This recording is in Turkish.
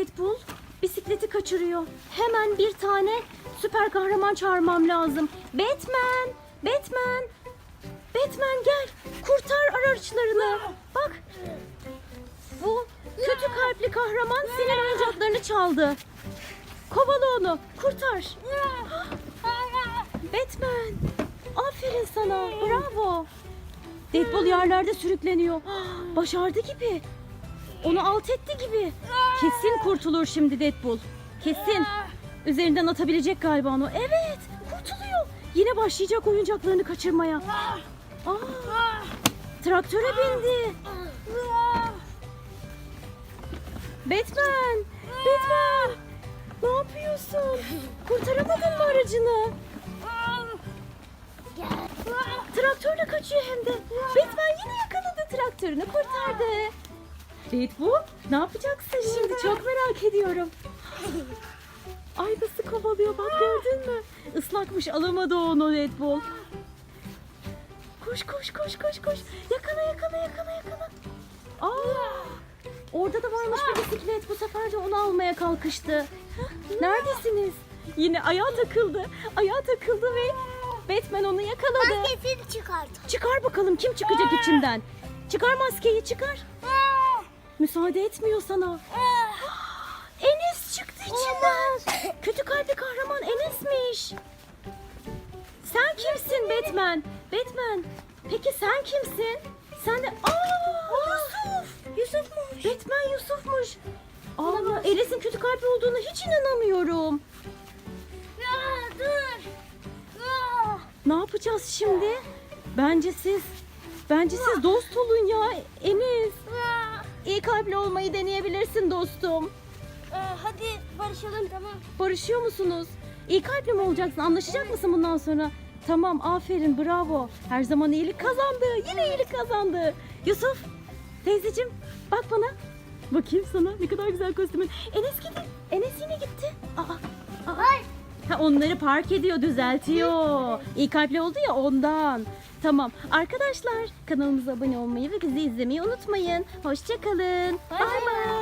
Deadpool bisikleti kaçırıyor. Hemen bir tane süper kahraman çağırmam lazım. Batman! Batman! Batman gel. Kurtar araçlarını. Bak. Bu kötü kalpli kahraman senin oyuncaklarını çaldı. Kovala onu. Kurtar. Batman. Aferin sana. Bravo. Deadpool yerlerde sürükleniyor. Başardı gibi. Onu alt etti gibi. Kesin kurtulur şimdi Deadpool. Kesin. Üzerinden atabilecek galiba onu. Evet. Kurtuluyor. Yine başlayacak oyuncaklarını kaçırmaya. Aa, traktöre bindi. Batman. Batman. Ne yapıyorsun? Kurtaramadın mı aracını? Traktörle kaçıyor hem de. Batman yine yakaladı traktörünü kurtardı. Deadpool ne yapacaksın şimdi çok merak ediyorum. Ay nasıl kovalıyor bak gördün mü? Islakmış alamadı onu Deadpool. Koş koş koş koş koş. Yakala yakala yakala yakala. Aa, orada da varmış bir bisiklet. Bu sefer de onu almaya kalkıştı. Neredesiniz? Yine ayağa takıldı. Ayağa takıldı ve Batman onu yakaladı. Maskesini çıkart. Çıkar bakalım kim çıkacak içinden. Çıkar maskeyi çıkar. Müsaade etmiyor sana. Enes çıktı içinden. Kötü kalpli kahraman Enes'miş. Sen kimsin Batman? Batman. Peki sen kimsin? Sen de... Aa Yusuf. Yusufmuş. Batman Yusufmuş. Allah Enes'in kötü kalpli olduğuna hiç inanamıyorum. Ya dur. Ya. Ne yapacağız şimdi? Bence siz... Bence siz dost olun ya Enes. Ya. İyi kalpli olmayı deneyebilirsin dostum. Ee, hadi barışalım tamam. Barışıyor musunuz? İyi kalpli mi olacaksın? Anlaşacak mısın bundan sonra? Tamam aferin bravo. Her zaman iyilik kazandı. Yine iyilik kazandı. Yusuf teyzeciğim bak bana. Bakayım sana ne kadar güzel kostümün. Enes gitti. Enes yine gitti. Aa. Onları park ediyor, düzeltiyor. İyi kalpli oldu ya ondan. Tamam. Arkadaşlar kanalımıza abone olmayı ve bizi izlemeyi unutmayın. Hoşçakalın. Bay bay.